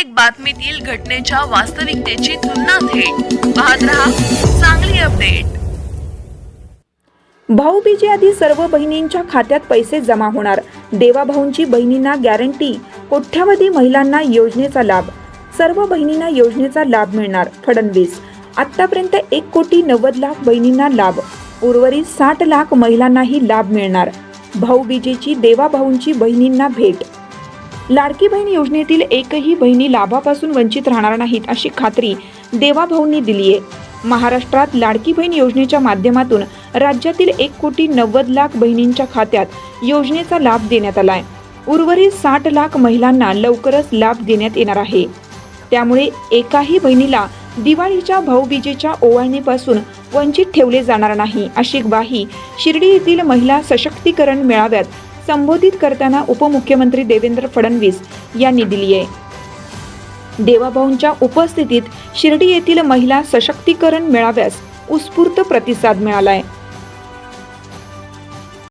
प्रत्येक बातमीतील घटनेच्या वास्तविकतेची तुलना थेट. पाहत रहा चांगली अपडेट. भाऊबीजे आधी सर्व बहिणींच्या खात्यात पैसे जमा होणार. देवाभाऊंची बहिणींना गॅरंटी कोट्यावधी महिलांना योजनेचा लाभ. सर्व बहिणींना योजनेचा लाभ मिळणार फडणवीस. आतापर्यंत एक कोटी नव्वद लाख बहिणींना लाभ. उर्वरित साठ लाख महिलांनाही लाभ मिळणार. भाऊबीजेची देवाभाऊंची बहिणींना भेट. लाडकी बहीण योजनेतील एकही बहिणी लाभापासून वंचित राहणार नाहीत अशी खात्री देवाभाऊंनी दिली आहे. महाराष्ट्रात लाडकी बहीण योजनेच्या माध्यमातून राज्यातील एक कोटी नव्वद लाख बहिणींच्या खात्यात योजनेचा लाभ देण्यात आलाय. उर्वरित साठ लाख महिलांना लवकरच लाभ देण्यात येणार आहे. त्यामुळे एकाही बहिणीला दिवाळीच्या भाऊबीजेच्या ओवाळणीपासून वंचित ठेवले जाणार नाही अशी ग्वाही शिर्डी येथील महिला सशक्तीकरण मेळाव्यात संबोधित करताना उपमुख्यमंत्री देवेंद्र फडणवीस यांनी दिली आहे. देवाभाऊंच्या उपस्थितीत शिर्डी येथील महिला सशक्तीकरण मेळाव्यास उत्स्फूर्त प्रतिसाद मिळाला आहे.